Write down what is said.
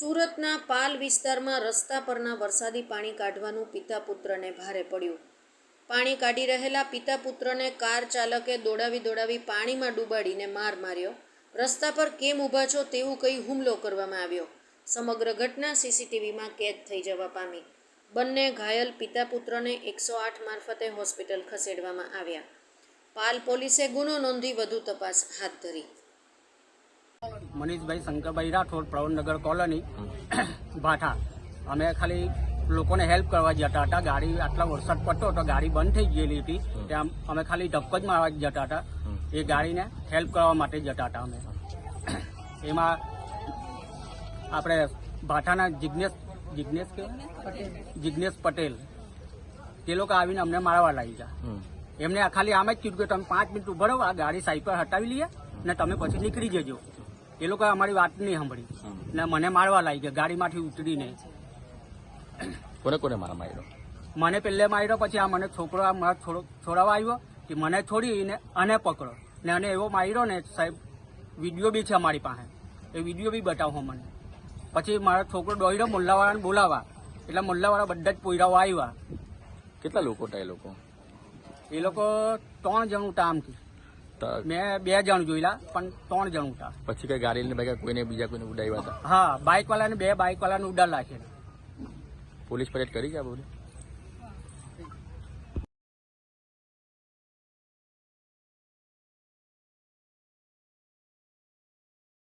સુરતના પાલ વિસ્તારમાં રસ્તા પરના વરસાદી પાણી કાઢવાનું પિતા પુત્રને ભારે પડ્યું. પાણી કાઢી રહેલા પિતા પુત્રને કાર ચાલકે દોડાવી દોડાવી પાણીમાં ડૂબાડીને માર માર્યો. રસ્તા પર કેમ ઊભા છો તેવું કહી હુમલો કરવામાં આવ્યો. સમગ્ર ઘટના સીસીટીવીમાં કેદ થઈ જવા પામી. બંને ઘાયલ પિતા પુત્રને એકસો આઠ મારફતે હોસ્પિટલ ખસેડવામાં આવ્યા. પાલ પોલીસે ગુનો નોંધી વધુ તપાસ હાથ ધરી. મનીષભાઈ શંકરભાઈ રાઠોડ પ્રવણનગર કોલોની ભાઠા. અમે ખાલી લોકોને હેલ્પ કરવા જતા હતા. ગાડી આટલા વરસાદ પડતો હતો ગાડી બંધ થઈ ગયેલી હતી. ત્યાં અમે ખાલી ધક્કો જ મારવા જતા હતા. એ ગાડીને હેલ્પ કરવા માટે જતા હતા અમે. એમાં આપણે ભાઠાના જિજ્ઞેશ જિજ્ઞેશ કે? જિજ્ઞેશ પટેલ. તે લોકો આવીને અમને મારવા લાગી ગયા. એમને ખાલી આમ જ કીધું કે તમે પાંચ મિનિટ ઊભા રહો આ ગાડી સાઈડ પર હટાવી લઈએ ને તમે પછી નીકળી જજો. એ લોકો અમારી વાત નહીં સાંભળી. ને મને મારવા લાગી ગયા ગાડીમાંથી ઉતરીને. કોને કોને મારા માર્યો મને પહેલે માર્યો પછી આ મને છોકરો આ મારા છોડો છોડાવવા આવ્યો કે મને છોડીને અને પકડો. ને અને એવો માર્યો ને સાહેબ વીડિયો બી છે અમારી પાસે. એ વીડિયો બી બતાવો મને. પછી મારો છોકરો દોડ્યો મુલ્લાવાળાને બોલાવા. એટલે મુલ્લાવાળા બધા જ પોયરાઓ આવ્યા. કેટલા લોકો હતા એ લોકો? એ લોકો ત્રણ જણ તો મેં બે જણ જોયેલા પણ ત્રણ જણ હતા પછી કઈ ગાડી લઈને ભાગ્યા કોઈને બીજા કોઈને ઉડાવ્યા હતા? હા બાઇક વાળાને બે બાઇક વાળાને ઉડાડ રાખેલા પોલીસ ફરિયાદ કરી ગયા બોલી